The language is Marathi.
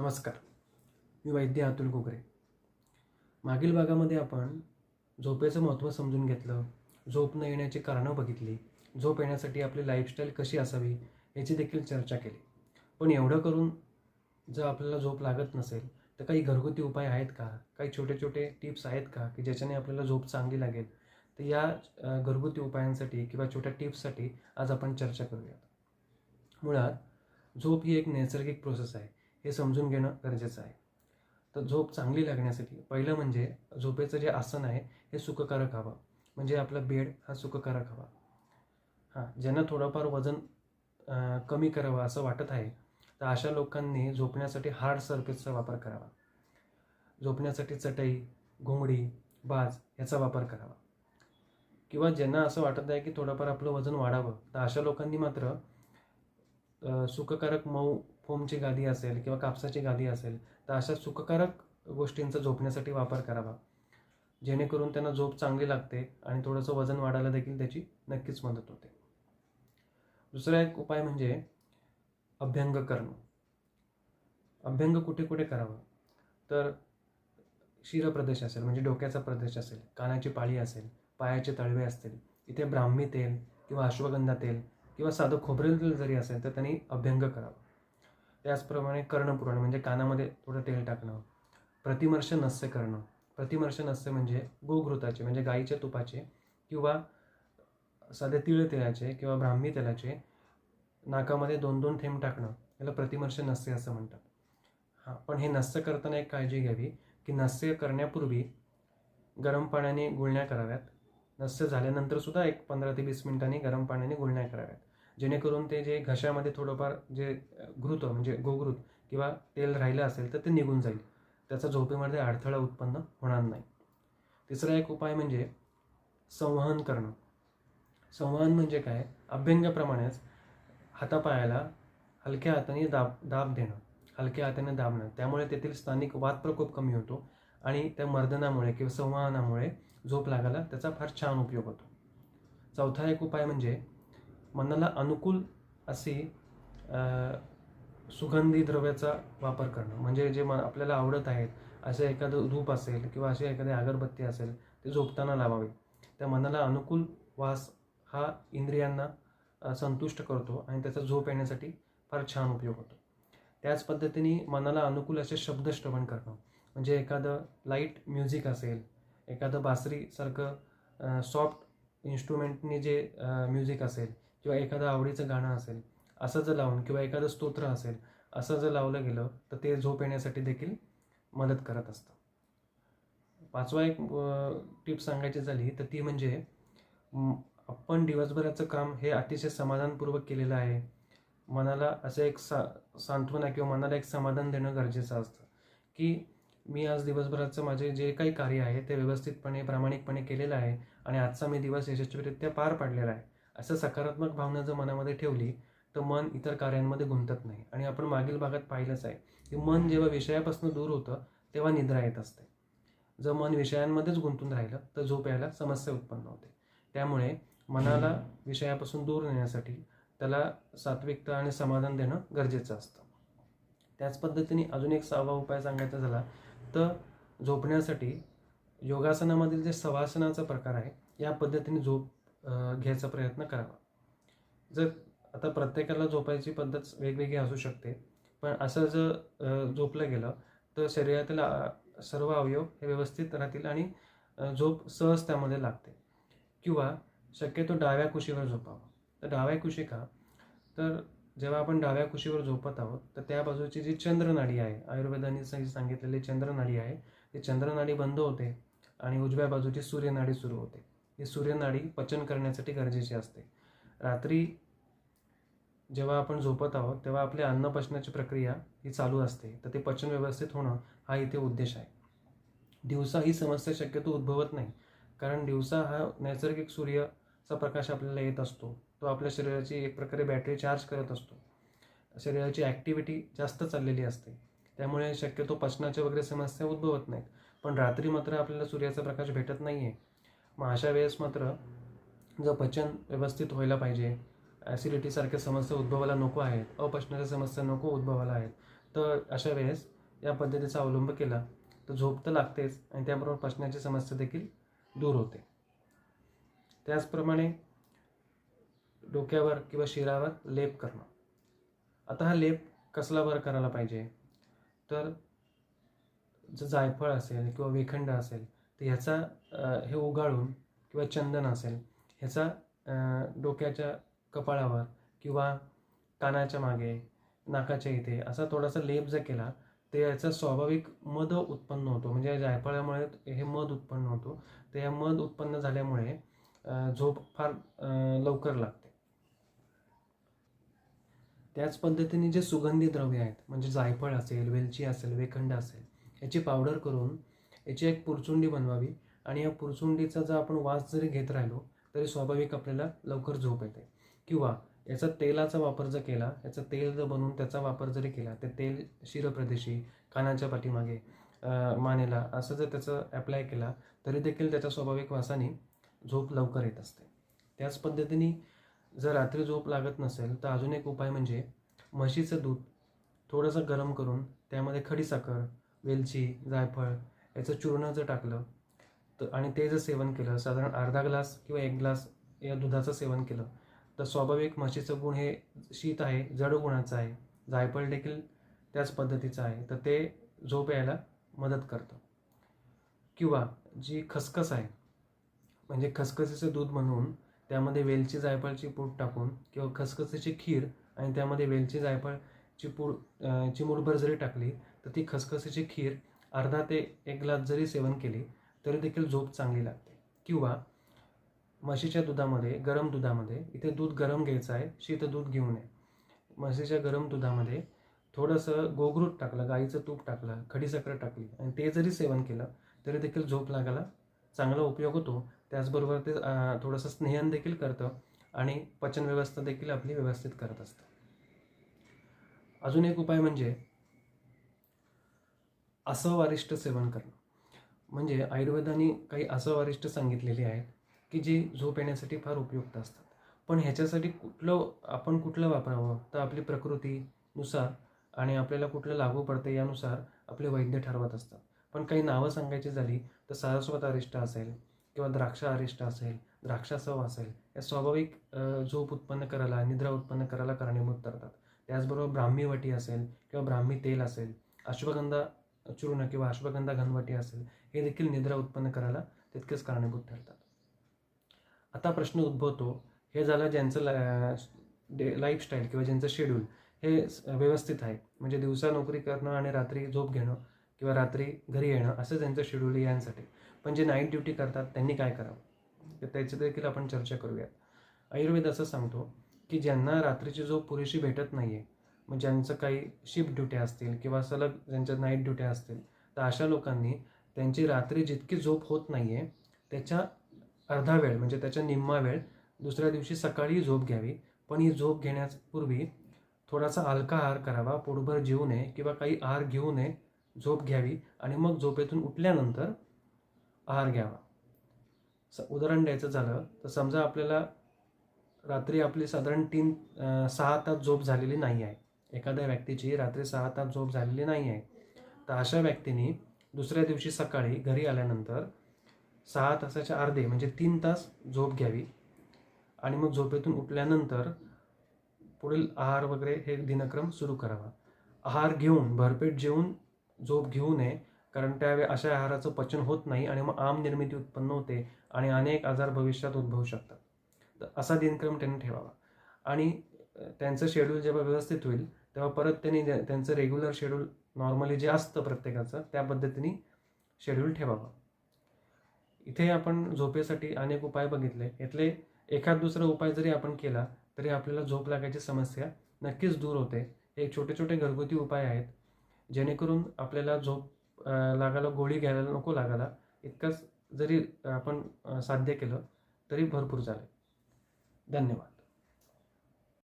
नमस्कार. मी वैद्य अतुल गोगरे मागील भागामध्ये आपण झोपेचं महत्त्व समजून घेतलं झोप न येण्याची कारणं बघितली झोप येण्यासाठी आपली लाईफस्टाईल कशी असावी याची देखील चर्चा केली. पण एवढं करून जर आपल्याला झोप लागत नसेल तर काही घरगुती उपाय आहेत का? काही छोटे छोटे टिप्स आहेत का? की ज्याच्याने आपल्याला झोप चांगली लागेल? तर या घरगुती उपायांसाठी किंवा छोट्या टिप्ससाठी आज आपण चर्चा करूयात. मुळात झोप ही एक नैसर्गिक प्रोसेस आहे. हे समजून घेणं गरजेचं आहे. तर झोप चांगली लागण्यासाठी पहिलं म्हणजे झोपेचं जे आसन आहे हे सुखकारक हवं. म्हणजे आपला बेड हा सुखकारक हवा. हां ज्यांना थोडंफार वजन कमी करावं असं वाटत आहे तर अशा लोकांनी झोपण्यासाठी हार्ड सर्फेसचा वापर करावा. झोपण्यासाठी चटई घोंगडी बाज याचा वापर करावा. किंवा ज्यांना असं वाटत आहे की थोडंफार आपलं वजन वाढावं तर अशा लोकांनी मात्र सुखकारक मऊ फोमची गादी असेल किंवा कापसाची गादी असेल तर अशा सुखकारक गोष्टींचा झोपण्यासाठी वापर करावा. जेणेकरून त्यांना झोप चांगली लागते आणि थोडंसं वजन वाढायला देखील त्याची नक्कीच मदत होते. दुसरा एक उपाय म्हणजे अभ्यंग करणं. अभ्यंग कुठे कुठे करावा? तर शिरप्रदेश असेल म्हणजे डोक्याचा प्रदेश असेल कानाची पाळी असेल पायाचे तळवे असतील इथे ब्राह्मी तेल किंवा अश्वगंधा तेल किंवा साधं खोबरेल तेल जरी असेल तर त्यांनी अभ्यंग करावं. त्याचप्रमाणे कर्णपुराण म्हणजे कानामध्ये थोडं तेल टाकणं. प्रतिमर्श नस्य करणं. प्रतिमर्श नस्य म्हणजे गोघृताचे म्हणजे गाईच्या तुपाचे किंवा साधे तिळ तेलाचे किंवा ब्राह्मी तेलाचे नाकामध्ये दोन दोन थेंब टाकणं. याला प्रतिमर्श नस्य असं म्हणतात. हां पण हे नस्य करताना एक काळजी घ्यावी की नस्य करण्यापूर्वी गरम पाण्याने गुळण्या कराव्यात. नस्य झाल्यानंतर सुद्धा एक पंधरा ते वीस मिनिटांनी गरम पाण्याने गुळण्या कराव्यात. जेणेकरून ते जे घशामध्ये थोडंफार जे घृत म्हणजे गोघृत किंवा तेल राहिलं असेल तर ते निघून जाईल. त्याचा झोपेमध्ये अडथळा उत्पन्न होणार नाही. तिसरा एक उपाय म्हणजे संवहन करणं. संवहन म्हणजे काय? अभ्यंगाप्रमाणेच हातापायाला हलक्या हाताने दाब दाब देणं. हलक्या हाताने दाबणं त्यामुळे तेथील स्थानिक वादप्रकोप कमी होतो आणि त्या मर्दनामुळे किंवा संवहनामुळे झोप लागायला त्याचा फार छान उपयोग होतो. चौथा एक उपाय म्हणजे मनाला अनुकूल अशी सुगंधी द्रव्याचा वापर करणं. म्हणजे जे मन आपल्याला आवडत आहेत असे एखादं धूप असेल किंवा अशी एखादी अगरबत्ती असेल ते झोपताना लावावी. त्या मनाला अनुकूल वास हा इंद्रियांना संतुष्ट करतो आणि त्याचा झोप येण्यासाठी फार छान उपयोग होतो. त्याच पद्धतीने मनाला अनुकूल असे शब्द श्रवण करणं. म्हणजे एखादं लाइट म्युझिक असेल एखादं बासरीसारखं सॉफ्ट इन्स्ट्रुमेंटनी जे म्युझिक असेल किंवा एखादं आवडीचं गाणं असेल असं जर लावून किंवा एखादं स्तोत्र असेल असं जर लावलं गेलं तर ते झोप येण्यासाठी देखील मदत करत असतं. पाचवा एक टिप सांगायची झाली तर ती म्हणजे आपण दिवसभराचं काम हे अतिशय समाधानपूर्वक केलेलं आहे. मनाला असं एक सा सांत्वना किंवा मनाला एक समाधान देणं गरजेचं असतं. की मी आज दिवसभराचं माझे जे काही कार्य आहे ते व्यवस्थितपणे प्रामाणिकपणे केलेलं आहे आणि आजचा मी दिवस यशस्वीरित्या पार पाडलेला आहे. असं सकारात्मक भावना जर मनामध्ये ठेवली तर मन इतर कार्यांमध्ये गुंतत नाही. आणि आपण मागील भागात पाहिलंच आहे की मन जेव्हा विषयापासून दूर होतं तेव्हा निद्रा येत असते. जर मन विषयांमध्येच गुंतून राहिलं तर झोप यायला समस्या उत्पन्न होते. त्यामुळे मनाला विषयापासून दूर नेण्यासाठी त्याला सात्विकता आणि समाधान देणं गरजेचं असतं. त्याच पद्धतीने अजून एक सहावा उपाय सांगायचा झाला तर झोपण्यासाठी योगासनामधील जे सवासनाचा प्रकार आहे या पद्धतीने झोप घ्यायचा प्रयत्न करावा. जर आता प्रत्येकाला झोपायची पद्धत वेगवेगळी असू शकते पण असं जर झोपलं गेलं तर शरीरातील सर्व अवयव हे व्यवस्थित राहतील आणि झोप सहज त्यामध्ये लागते. किंवा शक्यतो डाव्या कुशीवर झोपावं. तर डाव्या कुशी का तर जेव्हा आपण डाव्या कुशीवर झोपत आहोत तर त्या बाजूची जी चंद्रनाडी आहे आयुर्वेदाने सांगितलेली चंद्रनाडी आहे ती चंद्रनाडी बंद होते आणि उजव्या बाजूची सूर्यनाडी सुरू होते. ही सूर्यनाडी पचन करण्यासाठी गरजेची असते. रात्री जेव्हा आपण झोपत आहोत तेव्हा आपली अन्न पचनाची प्रक्रिया ही चालू असते. तर ते पचन व्यवस्थित होणं हा इथे उद्देश आहे. दिवसा ही समस्या शक्यतो उद्भवत नाही. कारण दिवसा हा नैसर्गिक सूर्याचा प्रकाश आपल्याला येत असतो. तो आपल्या शरीराची एक प्रकारे बॅटरी चार्ज करत असतो. शरीराची ॲक्टिव्हिटी जास्त चाललेली असते. त्यामुळे शक्यतो पचनाच्या वगैरे समस्या उद्भवत नाहीत. पण रात्री मात्र आपल्याला सूर्याचा प्रकाश भेटत नाही आहे मग अशा वेळेस मात्र जर पचन व्यवस्थित व्हायला पाहिजे ॲसिडिटीसारख्या समस्या उद्भवायला नको आहेत अपचनाच्या समस्या नको उद्भवायला आहेत तर अशा वेळेस या पद्धतीचा अवलंब केला तर झोप तर लागतेच आणि त्याबरोबर पचनाची समस्या देखील दूर होते. त्याचप्रमाणे डोक्यावर किंवा शिरावर लेप करणं. आता हा लेप कसला बरं करायला पाहिजे? तर जर जायफळ असेल किंवा वेखंड असेल तर ह्याचा हे उगाळून किंवा चंदन असेल ह्याचा डोक्याच्या कपाळावर किंवा कानाच्या मागे नाकाच्या इथे असा थोडासा लेप जर केला तर याचा स्वाभाविक मध उत्पन्न होतो. म्हणजे जायफळामुळे हे मध उत्पन्न होतो. तर या मध उत्पन्न झाल्यामुळे झोप फार लवकर लागते. त्याच पद्धतीने जे सुगंधी द्रव्य आहेत म्हणजे जायफळ असेल वेलची असेल वेखंड असेल याची पावडर करून याची एक पुरचुंडी बनवावी. आणि या पुरचुंडीचा जर आपण वास जरी घेत राहिलो तरी स्वाभाविक आपल्याला लवकर झोप येते. किंवा याचा तेलाचा वापर जर केला याचं तेल जर बनवून त्याचा वापर जरी केला ते तेल शिरप्रदेशी कानाच्या पाठीमागे मानेला असं जर त्याचं अप्लाय केला तरी देखील त्याच्या स्वाभाविक वासाने झोप लवकर येत असते. त्याच पद्धतीने जर रात्री झोप लागत नसेल तर अजून एक उपाय म्हणजे म्हशीचं दूध थोडंसं गरम करून त्यामध्ये खडीसाखर वेलची जायफळ याचं चूर्ण जर टाकलं. तर आणि ते जर सेवन केलं साधारण अर्धा ग्लास किंवा एक ग्लास या दुधाचं सेवन केलं तर स्वाभाविक म्हशीचं गुण हे शीत आहे जड गुणाचं आहे. जायफळ देखील त्याच पद्धतीचं आहे. तर ते झोप यायला मदत करतं. किंवा जी खसखस आहे म्हणजे खसखसीचं दूध म्हणून त्यामध्ये वेलची जायफळची पूड टाकून किंवा खसखसीची खीर आणि त्यामध्ये वेलची जायफळची पूड ची मूठभर जरी टाकली तर ती खसखसीची खीर अर्धा ते एक ग्लास जरी सेवन केले तरी देखील झोप चांगली लागते. किंवा म्हशीच्या दुधामध्ये गरम दुधामध्ये इथे दूध गरम घ्यायचं आहे शीत दूध घेऊ नये. म्हशीच्या गरम दुधामध्ये थोडंसं गोगरूट टाकलं गाईचं तूप टाकलं खडीसाखर टाकली आणि ते जरी सेवन केलं तरी देखील झोप लागायला चांगला उपयोग होतो. त्याचबरोबर ते थोडंसं स्नेहन देखील करतं आणि पचन व्यवस्था देखील आपली व्यवस्थित करत असतं. अजून एक उपाय म्हणजे असवारिष्ट सेवन करणं. म्हणजे आयुर्वेदाने काही असवारिष्ट सांगितलेली आहेत की जी झोप येण्यासाठी फार उपयुक्त असतात. पण ह्याच्यासाठी कुठलं आपण कुठलं वापरावं? तर आपली प्रकृतीनुसार आणि आपल्याला कुठलं लागू पडते यानुसार आपले वैद्य ठरवत असतात. पण काही नावं सांगायची झाली तर सारस्वत अरिष्ट असेल किंवा द्राक्ष अरिष्ट असेल द्राक्षासव असेल या स्वाभाविक झोप उत्पन्न करायला निद्रा उत्पन्न करायला कारणीभूत ठरतात. त्याचबरोबर ब्राह्मीवटी असेल किंवा ब्राह्मी तेल असेल अश्वगंधा चूर्ण किंवा अश्वगंधा घनवटी असेल हे देखील निद्रा उत्पन्न करायला तितकेच कारणीभूत ठरतात. आता प्रश्न उद्भवतो हे झालं ज्यांचं डे लाईफस्टाईल किंवा ज्यांचं शेड्यूल हे व्यवस्थित आहे. म्हणजे दिवसा नोकरी करणं आणि रात्री झोप घेणं किंवा रात्री घरी येणं असं त्यांचं शेड्यूल यांसाठी. पण जे नाईट ड्युटी करतात त्यांनी काय करावं? तर त्याची देखील आपण चर्चा करूयात. आयुर्वेद असं सांगतो की ज्यांना रात्रीची झोप पुरेशी भेटत नाही आहे मग ज्यांचं काही शिफ्ट ड्युट्या असतील किंवा सलग ज्यांच्या नाईट ड्युट्या असतील तर अशा लोकांनी त्यांची रात्री जितकी झोप होत नाही आहे त्याच्या अर्धा वेळ म्हणजे त्याच्या निम्मा वेळ दुसऱ्या दिवशी सकाळी झोप घ्यावी. पण ही झोप घेण्यापूर्वी थोडासा हलका आहार करावा पोटभर जेऊ नये किंवा काही आहार घेऊ नये झोप घ्यावी आणि मग झोपेतून उठल्यानंतर आहार घ्यावा. स उदाहरण द्यायचं झालं तर समजा आपल्याला रात्री आपली साधारण तीन सहा तास झोप झालेली नाही आहे एखाद्या व्यक्तीची रात्री सहा तास झोप झालेली नाही आहे तर अशा व्यक्तीने दुसऱ्या दिवशी सकाळी घरी आल्यानंतर सहा तासाच्या अर्धे म्हणजे तीन तास झोप घ्यावी आणि मग झोपेतून उठल्यानंतर पुढील आहार वगैरे हे दिनक्रम सुरू करावा. आहार घेऊन भरपेट जेवून झोप घेऊ नये कारण त्यावेळी अशा आहाराचं पचन होत नाही आणि मग आम निर्मिती उत्पन्न होते आणि अनेक आजार भविष्यात उद्भवू शकतात. तर असा दिनक्रम त्यांनी ठेवावा. आणि त्यांचं शेड्यूल जेव्हा व्यवस्थित होईल तेव्हा परत त्यांनी त्यांचं रेग्युलर शेड्यूल नॉर्मली जे असतं प्रत्येकाचं त्या पद्धतीने शेड्यूल ठेवावं. इथे आपण झोपेसाठी अनेक उपाय बघितले. यातले एखाद दुसरा उपाय जरी आपण केला तरी आपल्याला झोप लागायची समस्या नक्कीच दूर होते. हे छोटे छोटे घरगुती उपाय आहेत जेणेकरून आपल्याला झोप लागायला गोळी घ्यायला नको लागायला इतकंच जरी आपण साध्य केलं तरी भरपूर झालं. धन्यवाद.